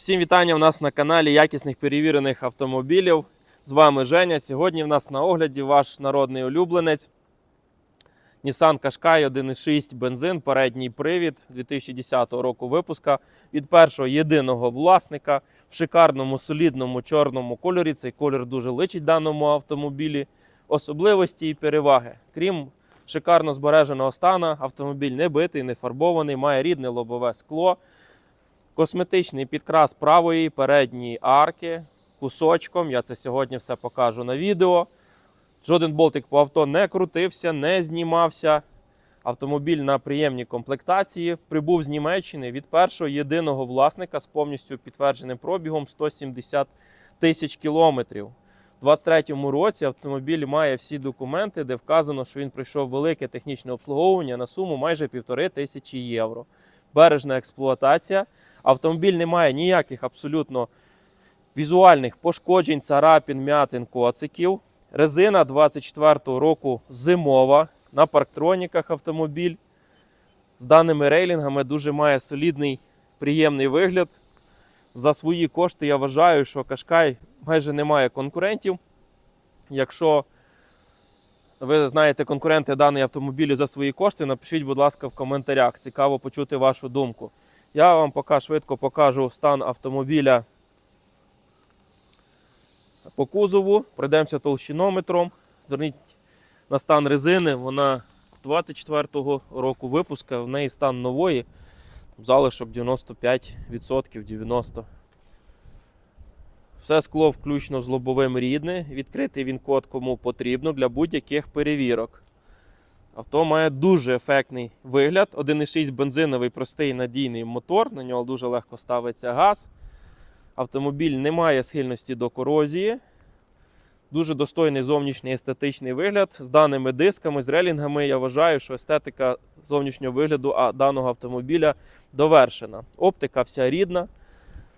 Всім вітання у нас на каналі якісних перевірених автомобілів. З вами Женя. Сьогодні в нас на огляді ваш народний улюбленець. Nissan Qashqai 1.6 бензин, передній привід 2010 року випуска від першого єдиного власника в шикарному солідному чорному кольорі. Цей колір дуже личить даному автомобілі. Особливості і переваги. Крім шикарно збереженого стану, автомобіль не битий, не фарбований, має рідне лобове скло, косметичний підкрас правої передньої арки кусочком. Я це сьогодні все покажу на відео. Жоден болтик по авто не крутився, не знімався. Автомобіль на приємній комплектації прибув з Німеччини від першого єдиного власника з повністю підтвердженим пробігом 170 тисяч кілометрів. У 2023 році автомобіль має всі документи, де вказано, що він пройшов велике технічне обслуговування на суму майже півтори тисячі євро. Бережна експлуатація. Автомобіль не має ніяких абсолютно візуальних пошкоджень, царапін, м'ятин, коциків. Резина 24-го року зимова. На парктроніках автомобіль. З даними рейлінгами дуже має солідний, приємний вигляд. За свої кошти я вважаю, що Кашкай майже не має конкурентів. Якщо ви знаєте конкуренти даної автомобілю за свої кошти, напишіть, будь ласка, в коментарях. Цікаво почути вашу думку. Я вам поки швидко покажу стан автомобіля по кузову. Пройдемося толщинометром. Зверніть на стан резини. Вона 24-го року випуска, в неї стан нової. Залишок 95%, 90%. Все скло включно з лобовим рідне. Відкритий він код кому потрібно для будь-яких перевірок. Авто має дуже ефектний вигляд. 1,6 бензиновий простий надійний мотор. На нього дуже легко ставиться газ. Автомобіль не має схильності до корозії. Дуже достойний зовнішній естетичний вигляд. З даними дисками, з релінгами, я вважаю, що естетика зовнішнього вигляду даного автомобіля довершена. Оптика вся рідна,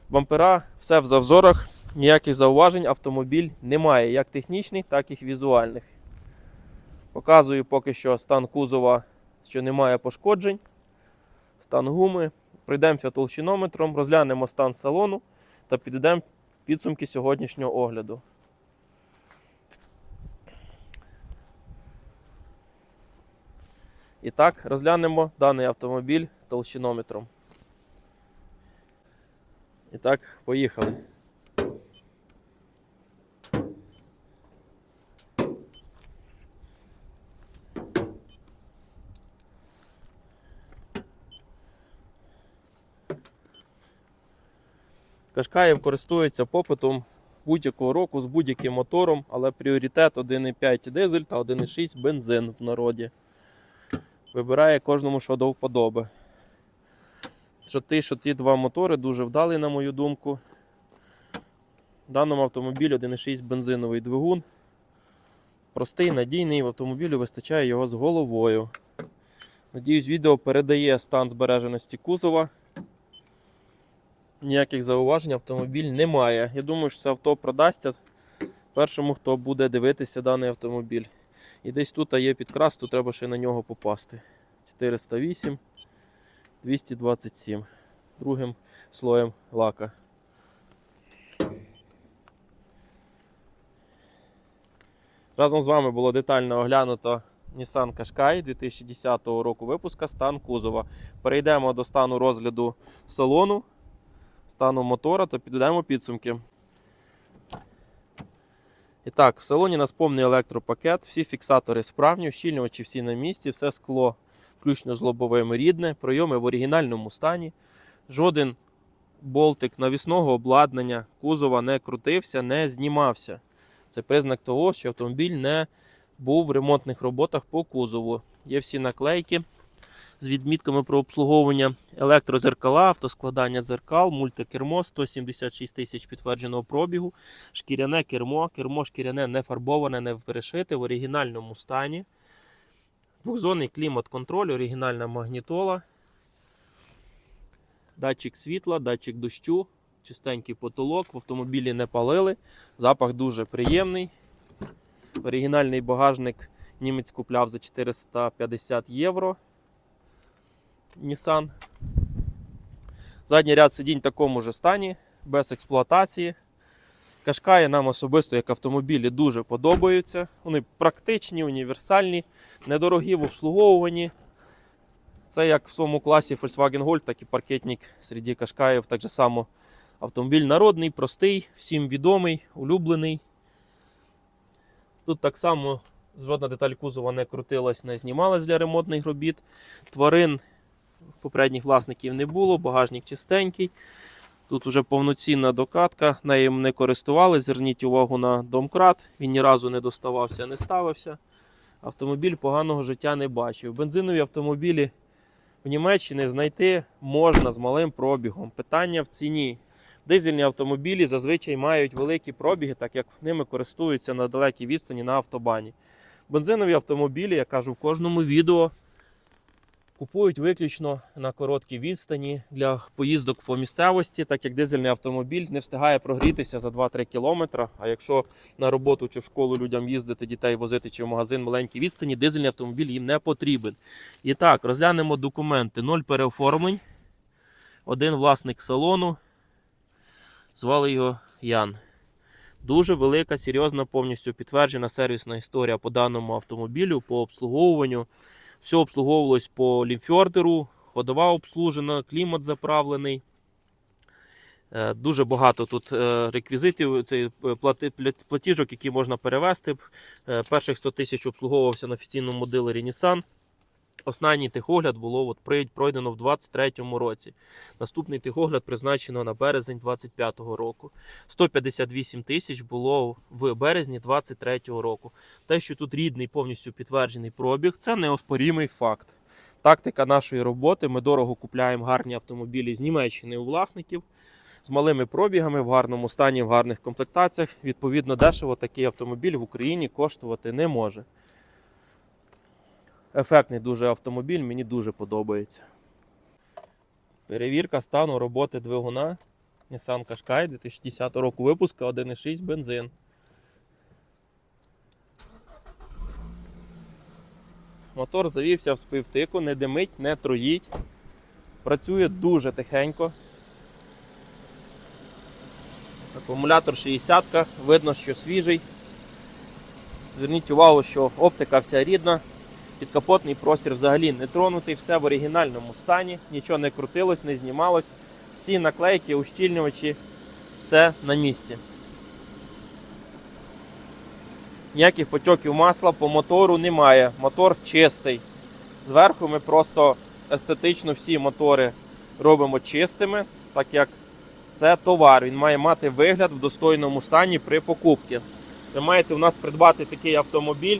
бампера, все в завзорах, ніяких зауважень автомобіль не має, як технічних, так і візуальних. Показую поки що стан кузова, що немає пошкоджень, стан гуми. Пройдемося толщинометром, розглянемо стан салону та підведемо підсумки сьогоднішнього огляду. І так, розглянемо даний автомобіль толщинометром. І так, поїхали. Кашкаєв користується попитом будь-якого року з будь-яким мотором, але пріоритет 1,5 дизель та 1,6 бензин в народі. Вибирає кожному, що до вподоби. Що ті, що ті два мотори дуже вдалі, на мою думку. В даному автомобілі 1,6 бензиновий двигун. Простий, надійний, в автомобілі вистачає його з головою. Надіюсь, відео передає стан збереженості кузова. Ніяких зауважень автомобіль немає. Я думаю, що це авто продасться першому, хто буде дивитися даний автомобіль. І десь тут є підкрас, то треба ще на нього попасти. 408, 227. Другим слоєм лака. Разом з вами було детально оглянуто Nissan Qashqai 2010 року випуска стан кузова. Перейдемо до стану розгляду салону, стану мотора та підведемо підсумки. І так, в салоні нас повний електропакет, всі фіксатори справні, ущільнювачі всі на місці, все скло, включно з лобовим рідне, прийоми в оригінальному стані. Жоден болтик навісного обладнання кузова не крутився, не знімався. Це признак того, що автомобіль не був в ремонтних роботах по кузову. Є всі наклейки з відмітками про обслуговування, електрозеркала, автоскладання дзеркал, мультикермо, 176 тисяч підтвердженого пробігу, шкіряне кермо, кермо шкіряне не фарбоване, не перешите в оригінальному стані. Двохзонний клімат-контроль, оригінальна магнітола, датчик світла, датчик дощу, чистенький потолок, в автомобілі не палили, запах дуже приємний. Оригінальний багажник німець купляв за 450 євро. Nissan. Задній ряд сидінь в такому ж стані. без експлуатації. Кашкаї нам особисто як автомобілі дуже подобаються. Вони практичні, універсальні, недорогі в обслуговуванні. Це як в своєму класі Volkswagen Golf, так і паркетник серед Кашкаїв. Так же само автомобіль народний, простий, всім відомий, улюблений. Тут так само жодна деталь кузова не крутилась, не знімалась для ремонтних робіт. Тварин попередніх власників не було, багажник чистенький. Тут уже повноцінна докатка, нею не користувалися. Зверніть увагу на домкрат. Він ні разу не доставався, не ставився. Автомобіль поганого життя не бачив. Бензинові автомобілі в Німеччині знайти можна з малим пробігом. Питання в ціні. Дизельні автомобілі зазвичай мають великі пробіги, так як ними користуються на далекій відстані на автобані. Бензинові автомобілі, я кажу в кожному відео, купують виключно на короткій відстані для поїздок по місцевості, так як дизельний автомобіль не встигає прогрітися за 2-3 кілометри. А якщо на роботу чи в школу людям їздити, дітей возити чи в магазин маленькій відстані, дизельний автомобіль їм не потрібен. І так, розглянемо документи. Ноль переоформлень. Один власник салону. Звали його Ян. Дуже велика, серйозна, повністю підтверджена сервісна історія по даному автомобілю, по обслуговуванню. Все обслуговувалось по лімфьордеру, ходова обслужена, клімат заправлений. Е, Дуже багато тут е, реквізитів, е, платіжок, які можна перевести. Перших 100 тисяч обслуговувався на офіційному дилері Nissan. Останній техогляд було от, пройдено в 2023 році. Наступний техогляд призначено на березень 2025 року. 158 тисяч було в березні 2023 року. Те, що тут рідний повністю підтверджений пробіг, це неоспорімий факт. Тактика нашої роботи. Ми дорого купляємо гарні автомобілі з Німеччини у власників з малими пробігами, в гарному стані, в гарних комплектаціях. Відповідно, дешево такий автомобіль в Україні коштувати не може. Ефектний дуже автомобіль, мені дуже подобається. Перевірка стану роботи двигуна Nissan Qashqai 2010 року випуска 1,6 бензин. Мотор завівся в співтику, не димить, не троїть. Працює дуже тихенько. Акумулятор 60 видно, що свіжий. Зверніть увагу, що оптика вся рідна. Підкапотний простір взагалі не тронутий, все в оригінальному стані, нічого не крутилось, не знімалось. Всі наклейки, ущільнювачі, все на місці. Ніяких потьоків масла по мотору немає. Мотор чистий. Зверху ми просто естетично всі мотори робимо чистими, так як це товар. Він має мати вигляд в достойному стані при покупці. Ви маєте у нас придбати такий автомобіль,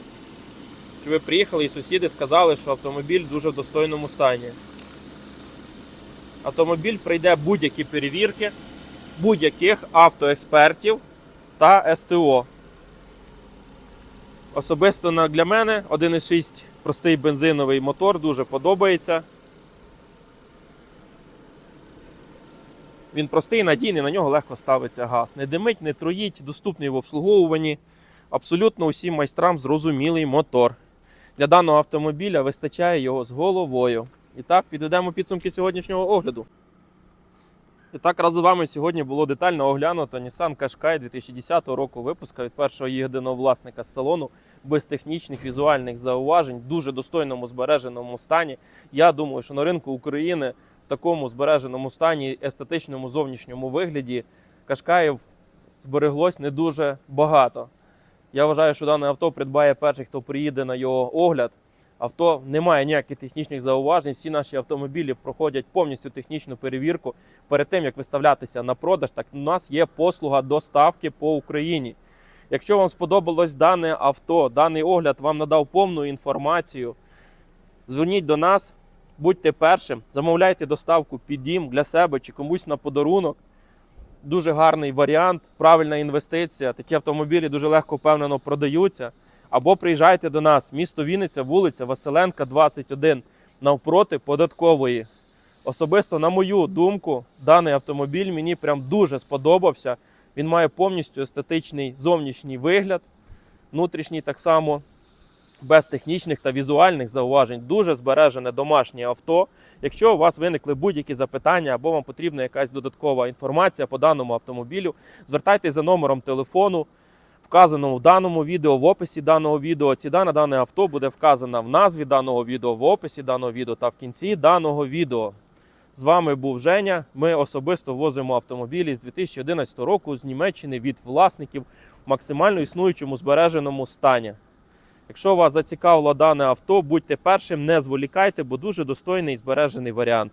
що ви приїхали і сусіди сказали, що автомобіль дуже в достойному стані. Автомобіль пройде будь-які перевірки будь-яких автоекспертів та СТО. Особисто для мене 1,6 простий бензиновий мотор дуже подобається. Він простий, надійний, на нього легко ставиться газ. Не димить, не троїть, доступний в обслуговуванні. Абсолютно усім майстрам зрозумілий мотор. Для даного автомобіля вистачає його з головою. І так, підведемо підсумки сьогоднішнього огляду. І так, разом з вами сьогодні було детально оглянуто Nissan Qashqai 2010 року випуска від першого єдиного власника з салону без технічних візуальних зауважень, в дуже достойному збереженому стані. Я думаю, що на ринку України в такому збереженому стані, естетичному зовнішньому вигляді Кашкаїв збереглось не дуже багато. Я вважаю, що дане авто придбає перший, хто приїде на його огляд. Авто не має ніяких технічних зауважень. Всі наші автомобілі проходять повністю технічну перевірку. Перед тим як виставлятися на продаж, так у нас є послуга доставки по Україні. Якщо вам сподобалось дане авто, даний огляд вам надав повну інформацію, зверніть до нас, будьте першим, замовляйте доставку під дім для себе чи комусь на подарунок. Дуже гарний варіант, правильна інвестиція. Такі автомобілі дуже легко впевнено продаються. Або приїжджайте до нас, місто Вінниця, вулиця Василенка, 21, навпроти податкової. Особисто, на мою думку, даний автомобіль мені прям дуже сподобався. Він має повністю естетичний зовнішній вигляд, внутрішній так само. Без технічних та візуальних зауважень. Дуже збережене домашнє авто. Якщо у вас виникли будь-які запитання або вам потрібна якась додаткова інформація по даному автомобілю, звертайтеся за номером телефону, вказаному в даному відео, в описі даного відео. Ціна на дане авто буде вказана в назві даного відео, в описі даного відео та в кінці даного відео. З вами був Женя. Ми особисто возимо автомобілі з 2011 року з Німеччини від власників в максимально існуючому збереженому стані. Якщо вас зацікавило дане авто, будьте першим, не зволікайте, бо дуже достойний і збережений варіант.